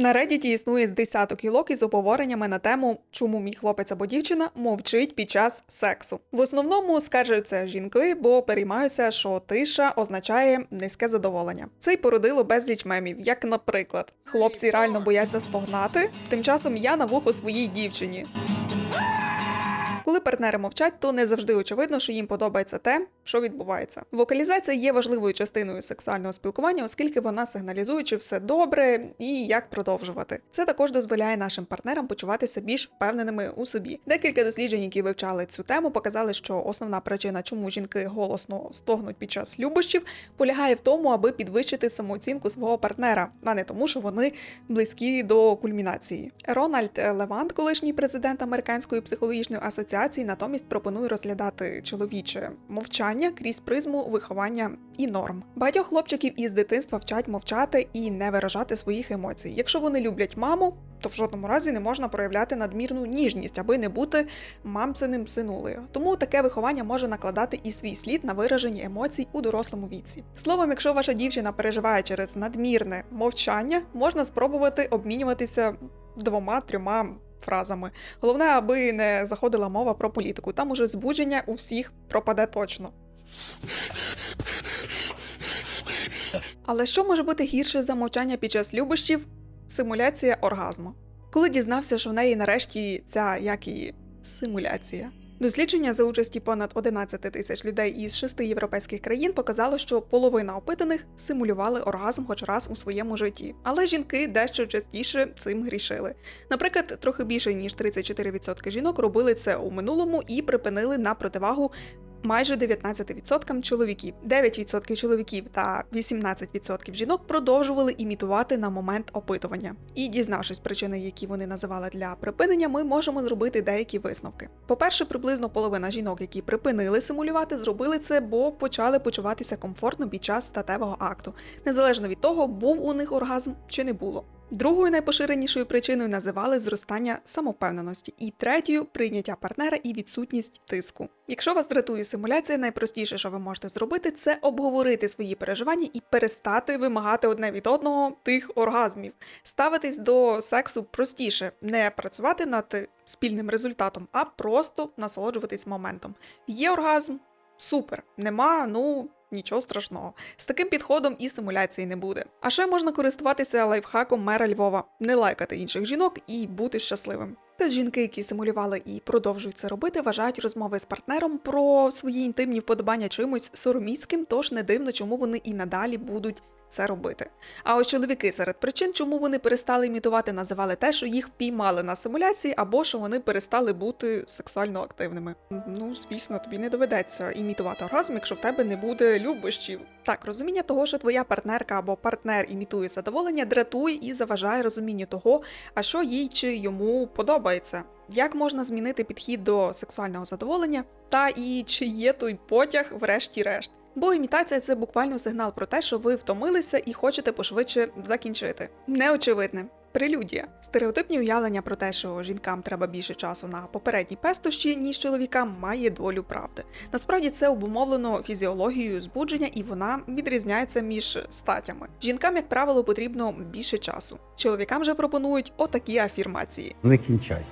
На Reddit існує з десяток гілок із обговореннями на тему, чому мій хлопець або дівчина мовчить під час сексу. В основному скаржуються жінки, бо переймаються, що тиша означає низьке задоволення. Це й породило безліч мемів, як, наприклад, хлопці реально бояться стогнати. Тим часом я на вухо своїй дівчині. Коли партнери мовчать, то не завжди очевидно, що їм подобається те, що відбувається. Вокалізація є важливою частиною сексуального спілкування, оскільки вона сигналізує, чи все добре і як продовжувати. Це також дозволяє нашим партнерам почуватися більш впевненими у собі. Декілька досліджень, які вивчали цю тему, показали, що основна причина, чому жінки голосно стогнуть під час любощів, полягає в тому, аби підвищити самооцінку свого партнера, а не тому, що вони близькі до кульмінації. Рональд Левант, колишній президент Американської психологічної асоціації, натомість пропонує розглядати чоловіче мовчання крізь призму виховання і норм. Багатьох хлопчиків із дитинства вчать мовчати і не виражати своїх емоцій. Якщо вони люблять маму, то в жодному разі не можна проявляти надмірну ніжність, аби не бути мамциним синулею. Тому таке виховання може накладати і свій слід на вираження емоцій у дорослому віці. Словом, якщо ваша дівчина переживає через надмірне мовчання, можна спробувати обмінюватися двома-трьома фразами. Головне, аби не заходила мова про політику. Там уже збудження у всіх пропаде точно. Але що може бути гірше за мовчання під час любощів? Симуляція оргазму. Коли дізнався, що в неї нарешті ця як і симуляція. Дослідження за участі понад 11 тисяч людей із шести європейських країн показало, що половина опитаних симулювали оргазм хоч раз у своєму житті. Але жінки дещо частіше цим грішили. Наприклад, трохи більше ніж 34% жінок робили це у минулому і припинили на противагу майже 19% чоловіків. 9% чоловіків та 18% жінок продовжували імітувати на момент опитування. І дізнавшись причини, які вони називали для припинення, ми можемо зробити деякі висновки. По-перше, приблизно половина жінок, які припинили симулювати, зробили це, бо почали почуватися комфортно під час статевого акту, незалежно від того, був у них оргазм чи не було. Другою найпоширенішою причиною називали зростання самовпевненості, і третьою прийняття партнера і відсутність тиску. Якщо вас дратує симуляція, найпростіше, що ви можете зробити, це обговорити свої переживання і перестати вимагати одне від одного тих оргазмів, ставитись до сексу простіше, не працювати над спільним результатом, а просто насолоджуватись моментом. Є оргазм, супер, нема, ну. Нічого страшного. З таким підходом і симуляції не буде. А ще можна користуватися лайфхаком мера Львова, не лайкати інших жінок і бути щасливим. Та жінки, які симулювали і продовжують це робити, вважають розмови з партнером про свої інтимні вподобання чимось сороміцьким, тож не дивно, чому вони і надалі будуть це робити. А ось чоловіки серед причин, чому вони перестали імітувати, називали те, що їх впіймали на симуляції, або що вони перестали бути сексуально активними. Ну, звісно, тобі не доведеться імітувати оргазм, якщо в тебе не буде любощів. Так, розуміння того, що твоя партнерка або партнер імітує задоволення, дратує і заважає розумінню того, а що їй чи йому подобається. Як можна змінити підхід до сексуального задоволення, та і чи є той потяг, врешті-решт? Бо імітація це буквально сигнал про те, що ви втомилися і хочете пошвидше закінчити. Неочевидне. Прелюдія. Стереотипні уявлення про те, що жінкам треба більше часу на попередній пестощі, ніж чоловікам, має долю правди. Насправді це обумовлено фізіологією збудження, і вона відрізняється між статями. Жінкам, як правило, потрібно більше часу. Чоловікам же пропонують отакі афірмації. Не кінчай.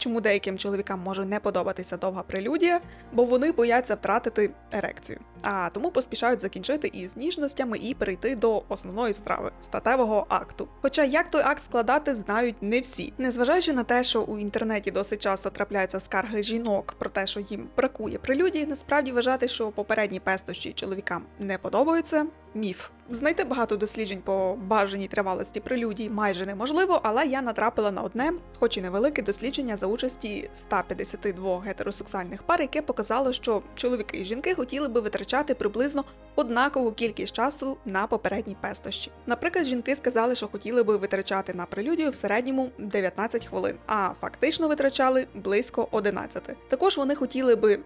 Чому деяким чоловікам може не подобатися довга прелюдія, бо вони бояться втратити ерекцію, а тому поспішають закінчити із ніжностями і перейти до основної страви статевого акту. Хоча як той акт складати, знають не всі, незважаючи на те, що у інтернеті досить часто трапляються скарги жінок про те, що їм бракує прелюдії, насправді вважати, що попередні пестощі чоловікам не подобаються. Міф знайти багато досліджень по бажаній тривалості прелюдій майже неможливо, але я натрапила на одне, хоч і невелике дослідження за участі 152 гетеросексуальних пар, яке показало, що чоловіки і жінки хотіли би витрачати приблизно однакову кількість часу на попередній пестощі. Наприклад, жінки сказали, що хотіли би витрачати на прелюдію в середньому 19 хвилин, а фактично витрачали близько 11. Також вони хотіли би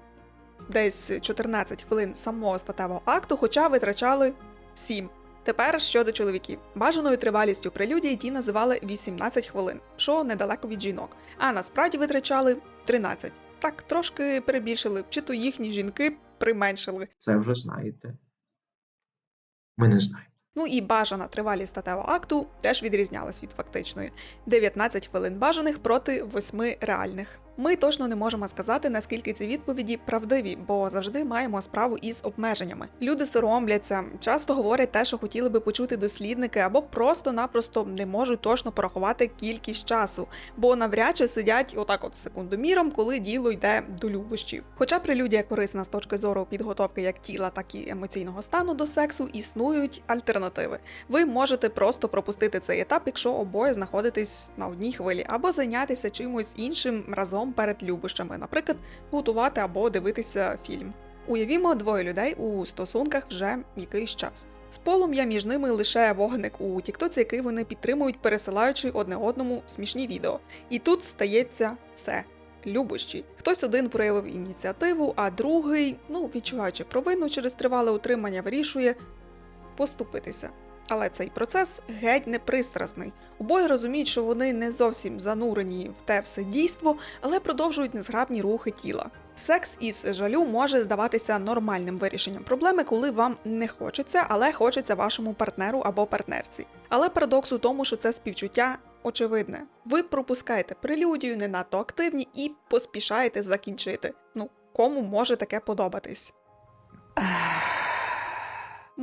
десь 14 хвилин самого статевого акту, хоча витрачали 7. Тепер щодо чоловіків. Бажаною тривалістю прелюдії ті називали 18 хвилин, що недалеко від жінок, а насправді витрачали 13. Так, трошки перебільшили, чи то їхні жінки применшили. Це вже знаєте. Ми не знаємо. Ну і бажана тривалість статевого акту теж відрізнялась від фактичної 19 хвилин бажаних проти 8 реальних. Ми точно не можемо сказати, наскільки ці відповіді правдиві, бо завжди маємо справу із обмеженнями. Люди соромляться, часто говорять те, що хотіли би почути дослідники, або просто-напросто не можуть точно порахувати кількість часу, бо навряд чи сидять отак, от секундоміром, коли діло йде до любощів. Хоча прелюдія корисна з точки зору підготовки як тіла, так і емоційного стану до сексу, існують альтернативи. Ви можете просто пропустити цей етап, якщо обоє знаходитесь на одній хвилі, або зайнятися чимось іншим разом перед любощами, наприклад, готувати або дивитися фільм. Уявімо двоє людей у стосунках вже якийсь час. З полум'я між ними лише вогник у Тіктоці, який вони підтримують, пересилаючи одне одному смішні відео. І тут стається це. Любощі. Хтось один проявив ініціативу, а другий, ну відчуваючи провину через тривале утримання, вирішує поступитися. Але цей процес геть не пристрасний. Обоє розуміють, що вони не зовсім занурені в те все дійство, але продовжують незграбні рухи тіла. Секс із жалю може здаватися нормальним вирішенням проблеми, коли вам не хочеться, але хочеться вашому партнеру або партнерці. Але парадокс у тому, що це співчуття очевидне. Ви пропускаєте прелюдію, не надто активні і поспішаєте закінчити. Ну, кому може таке подобатись?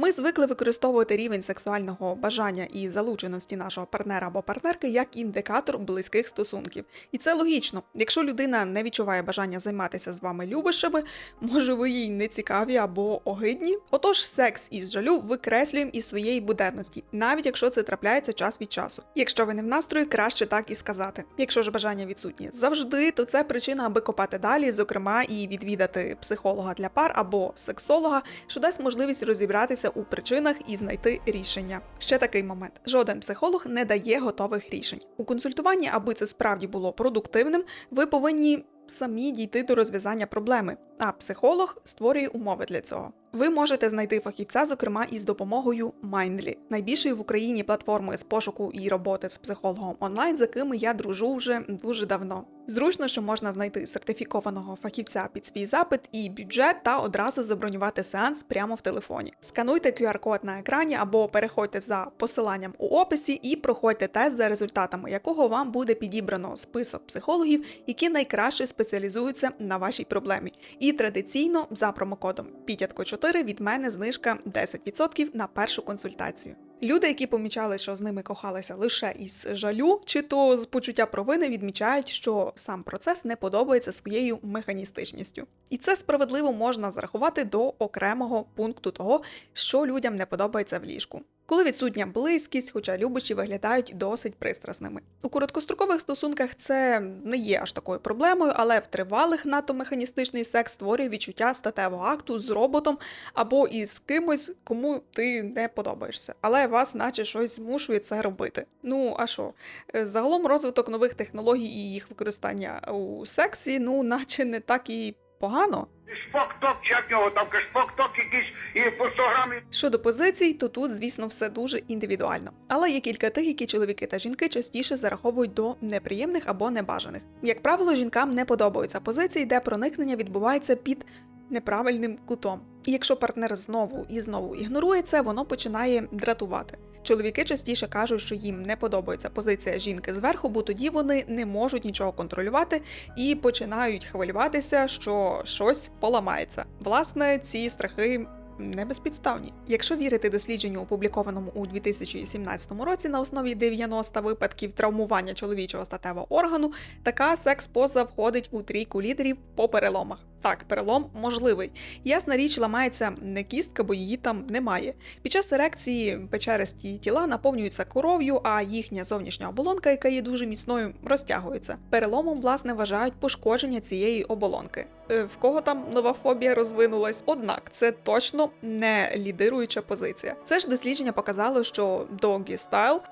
Ми звикли використовувати рівень сексуального бажання і залученості нашого партнера або партнерки як індикатор близьких стосунків. І це логічно. Якщо людина не відчуває бажання займатися з вами любощами, може ви їй не цікаві або огидні. Отож, секс із жалю викреслюємо із своєї буденності, навіть якщо це трапляється час від часу. Якщо ви не в настрої, краще так і сказати. Якщо ж бажання відсутні завжди, то це причина, аби копати далі, зокрема, і відвідати психолога для пар або сексолога, що дасть можливість розібратися у причинах і знайти рішення. Ще такий момент: жоден психолог не дає готових рішень. У консультуванні, аби це справді було продуктивним, ви повинні самі дійти до розв'язання проблеми, а психолог створює умови для цього. Ви можете знайти фахівця, зокрема із допомогою Mindly, найбільшою в Україні платформою з пошуку і роботи з психологом онлайн, з якими я дружу вже дуже давно. Зручно, що можна знайти сертифікованого фахівця під свій запит і бюджет та одразу забронювати сеанс прямо в телефоні. Скануйте QR-код на екрані або переходьте за посиланням у описі і проходьте тест, за результатами якого вам буде підібрано список психологів, які найкраще спеціалізуються на вашій проблемі. І традиційно за промокодом Пітятко 4 від мене знижка 10% на першу консультацію. Люди, які помічали, що з ними кохалися лише із жалю, чи то з почуття провини, відмічають, що сам процес не подобається своєю механістичністю. І це справедливо можна зарахувати до окремого пункту того, що людям не подобається в ліжку. Коли відсутня близькість, хоча любичі виглядають досить пристрасними. У короткострокових стосунках це не є аж такою проблемою, але в тривалих надто механістичний секс створює відчуття статевого акту з роботом або із кимось, кому ти не подобаєшся, але вас, наче щось змушує це робити. Ну а що? Е, Загалом розвиток нових технологій і їх використання у сексі, ну наче не так і погано. Шпок-ток, чи як нього там шпок-ток якийсь і по 100 грамів. Щодо позицій, то тут, звісно, все дуже індивідуально. Але є кілька тих, які чоловіки та жінки частіше зараховують до неприємних або небажаних. Як правило, жінкам не подобаються позиції, де проникнення відбувається під неправильним кутом. І якщо партнер знову і знову ігнорує це, воно починає дратувати. Чоловіки частіше кажуть, що їм не подобається позиція жінки зверху, бо тоді вони не можуть нічого контролювати і починають хвилюватися, що щось поламається. Власне, ці страхи. Не безпідставні. Якщо вірити дослідженню, опублікованому у 2017 році на основі 90 випадків травмування чоловічого статевого органу, така секс-поза входить у трійку лідерів по переломах. Так, перелом можливий. Ясна річ, ламається не кістка, бо її там немає. Під час ерекції печеристі тіла наповнюються кров'ю, а їхня зовнішня оболонка, яка є дуже міцною, розтягується. Переломом, власне, вважають пошкодження цієї оболонки. Е, В кого там нова фобія розвинулась? Однак це точно не лідируюча позиція. Це ж дослідження показало, що doggy style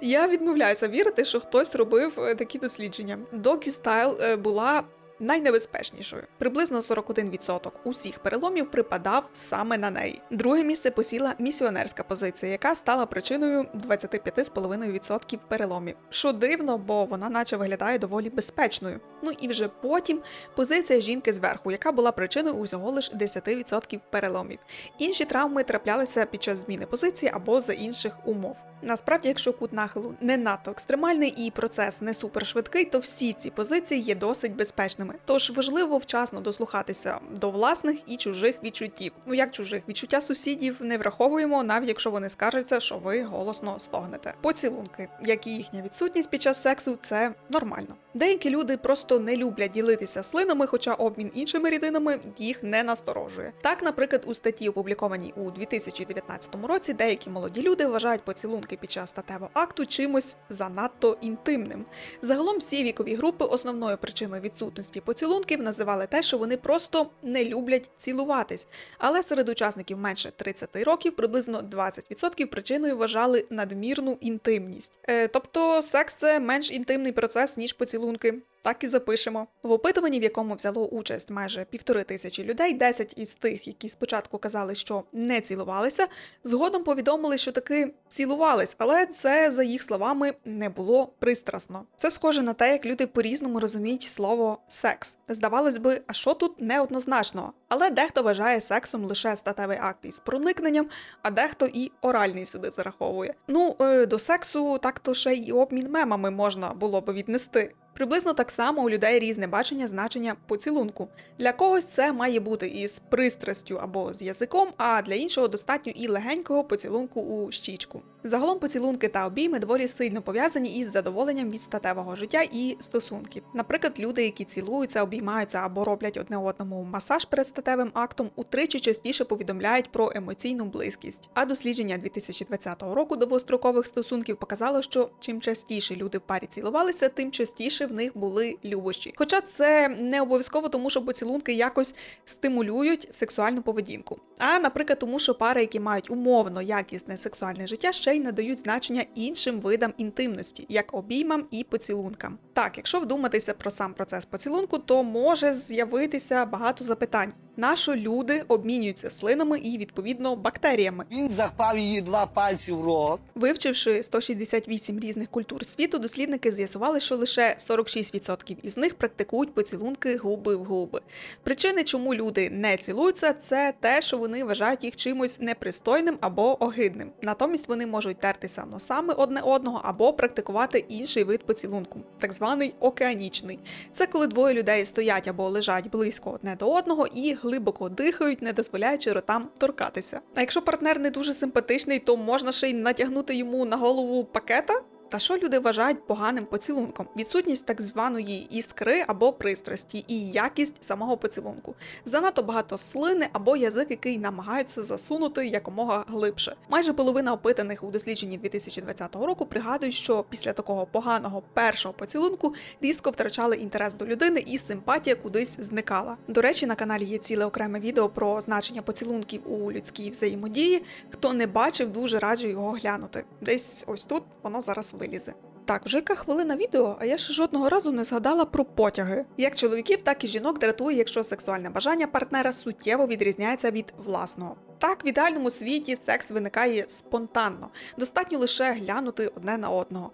я відмовляюся вірити, що хтось робив е, такі дослідження. Doggy Style е, була найнебезпечнішою. Приблизно 41% усіх переломів припадав саме на неї. Друге місце посіла місіонерська позиція, яка стала причиною 25,5% переломів. Що дивно, бо вона наче виглядає доволі безпечною. Ну і вже потім позиція жінки зверху, яка була причиною усього лише 10% переломів. Інші травми траплялися під час зміни позиції або за інших умов. Насправді, якщо кут нахилу не надто екстремальний і процес не супершвидкий, то всі ці позиції є досить безпечними. Тож важливо вчасно дослухатися до власних і чужих відчуттів. Ну як чужих відчуття сусідів не враховуємо, навіть якщо вони скаржаться, що ви голосно стогнете. Поцілунки, як і їхня відсутність під час сексу, це нормально. Деякі люди просто не люблять ділитися слинами, хоча обмін іншими рідинами їх не насторожує. Так, наприклад, у статті, опублікованій у 2019 році, деякі молоді люди вважають поцілунки під час статевого акту чимось занадто інтимним. Загалом всі вікові групи основною причиною відсутності поцілунків називали те, що вони просто не люблять цілуватись. Але серед учасників менше 30 років приблизно 20% причиною вважали надмірну інтимність. Е, тобто секс це менш інтимний процес, ніж поцілунки. Так і запишемо. В опитуванні, в якому взяло участь майже півтори тисячі людей, 10 із тих, які спочатку казали, що не цілувалися, згодом повідомили, що таки цілувались, але це, за їх словами, не було пристрасно. Це схоже на те, як люди по-різному розуміють слово секс. Здавалось би, а що тут неоднозначного? Але дехто вважає сексом лише статевий акт із проникненням, а дехто і оральний сюди зараховує. Ну, е, до сексу так-то ще й обмін мемами можна було би віднести. Приблизно так само у людей різне бачення значення поцілунку. Для когось це має бути із пристрастю або з язиком, а для іншого достатньо і легенького поцілунку у щічку. Загалом поцілунки та обійми доволі сильно пов'язані із задоволенням від статевого життя і стосунків. Наприклад, люди, які цілуються, обіймаються або роблять одне одному масаж перед статевим актом, утричі частіше повідомляють про емоційну близькість. А дослідження 2020 року довгострокових стосунків показало, що чим частіше люди в парі цілувалися, тим частіше в них були любощі. Хоча це не обов'язково тому, що поцілунки якось стимулюють сексуальну поведінку. А, наприклад, тому, що пари, які мають умовно якісне сексуальне життя, ще й надають значення іншим видам інтимності, як обіймам і поцілункам. Так, якщо вдуматися про сам процес поцілунку, то може з'явитися багато запитань. Нащо люди обмінюються слинами і відповідно бактеріями? Він захпав її два пальці в рот. Вивчивши 168 різних культур світу, дослідники з'ясували, що лише 46% із них практикують поцілунки губи в губи. Причини, чому люди не цілуються, це те, що вони вважають їх чимось непристойним або огидним. Натомість вони можуть тертися носами одне одного або практикувати інший вид поцілунку, так званий океанічний. Це коли двоє людей стоять або лежать близько одне до одного і глибоко дихають, не дозволяючи ротам торкатися. А якщо партнер не дуже симпатичний, то можна ще й натягнути йому на голову пакета. Та що люди вважають поганим поцілунком? Відсутність так званої іскри або пристрасті і якість самого поцілунку. Занадто багато слини або язик, який намагаються засунути якомога глибше. Майже половина опитаних у дослідженні 2020 року пригадують, що після такого поганого першого поцілунку різко втрачали інтерес до людини і симпатія кудись зникала. До речі, на каналі є ціле окреме відео про значення поцілунків у людській взаємодії. Хто не бачив, дуже раджу його глянути. Десь ось тут воно зараз вилізе. Так, вже яка хвилина відео, а я ще жодного разу не згадала про потяги. Як чоловіків, так і жінок дратує, якщо сексуальне бажання партнера суттєво відрізняється від власного. Так, в ідеальному світі секс виникає спонтанно, достатньо лише глянути одне на одного.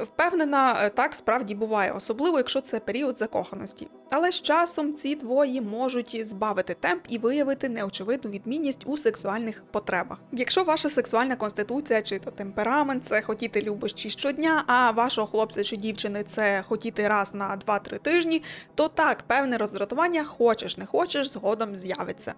Впевнена, е, так справді буває, особливо якщо це період закоханості. Але з часом ці двоє можуть збавити темп і виявити неочевидну відмінність у сексуальних потребах. Якщо ваша сексуальна конституція чи то темперамент це хотіти любощі щодня, а вашого хлопця чи дівчини це хотіти раз на 2-3 тижні, то так, певне роздратування, хочеш не хочеш, згодом з'явиться.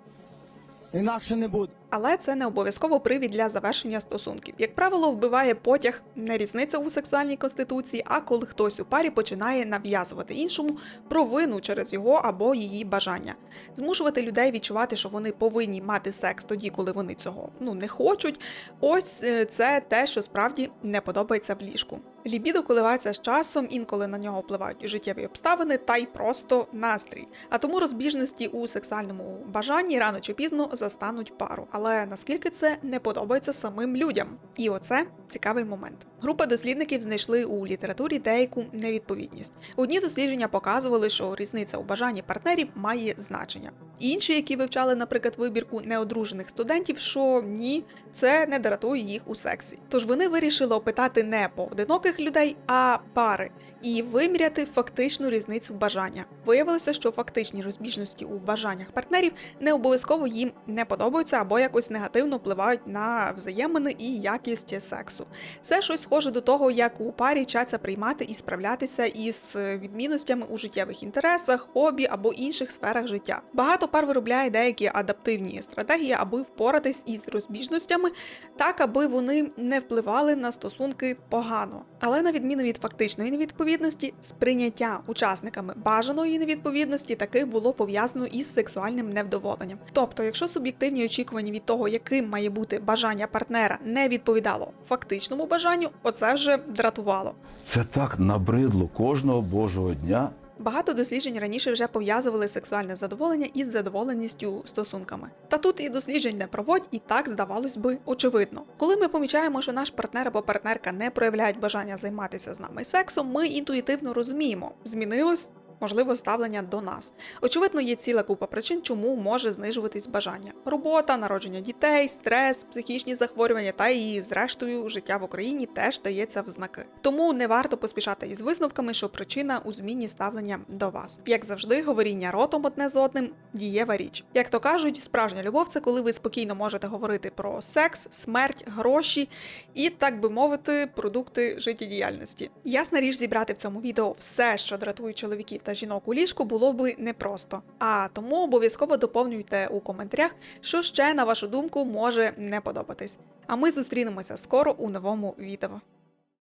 Інакше не буде. Але це не обов'язково привід для завершення стосунків. Як правило, вбиває потяг не різниця у сексуальній конституції, а коли хтось у парі починає нав'язувати іншому провину через його або її бажання, змушувати людей відчувати, що вони повинні мати секс тоді, коли вони цього ну не хочуть. Ось е, це те, що справді не подобається в ліжку. Лібідо коливається з часом, інколи на нього впливають життєві обставини та й просто настрій. А тому розбіжності у сексуальному бажанні рано чи пізно застануть пару. але наскільки це не подобається самим людям? І оце цікавий момент. Група дослідників знайшли у літературі деяку невідповідність. Одні дослідження показували, що різниця у бажанні партнерів має значення. Інші, які вивчали, наприклад, вибірку неодружених студентів, що ні, це не дратує їх у сексі. Тож вони вирішили опитати не поодиноких людей, а пари, і виміряти фактичну різницю бажання. Виявилося, що фактичні розбіжності у бажаннях партнерів не обов'язково їм не подобаються або якось негативно впливають на взаємини і якість сексу. Це щось схоже до того, як у парі вчаться приймати і справлятися із відмінностями у життєвих інтересах, хобі або інших сферах життя. Багато пар виробляє деякі адаптивні стратегії, аби впоратись із розбіжностями, так аби вони не впливали на стосунки погано. Але на відміну від фактичної невідповідності, сприйняття учасниками бажаної невідповідності таки було пов'язано із сексуальним невдоволенням. Тобто, якщо суб'єктивні очікування від того, яким має бути бажання партнера, не відповідало фактичному бажанню, оце вже дратувало. Це так набридло кожного божого дня. Багато досліджень раніше вже пов'язували сексуальне задоволення із задоволеністю стосунками. Та тут і досліджень не проводь, і так здавалось би очевидно. Коли ми помічаємо, що наш партнер або партнерка не проявляють бажання займатися з нами сексом, ми інтуїтивно розуміємо, змінилось. Можливо, ставлення до нас. Очевидно, є ціла купа причин, чому може знижуватись бажання: робота, народження дітей, стрес, психічні захворювання та і, зрештою, життя в Україні теж дається в знаки. Тому не варто поспішати із висновками, що причина у зміні ставлення до вас. Як завжди, говоріння ротом одне з одним дієва річ. Як то кажуть, справжня любов це коли ви спокійно можете говорити про секс, смерть, гроші і, так би мовити, продукти життєдіяльності. Ясна річ, зібрати в цьому відео все, що дратує чоловіків та жінок у ліжку, було би непросто. А тому обов'язково доповнюйте у коментарях, що ще на вашу думку може не подобатись. А ми зустрінемося скоро у новому відео.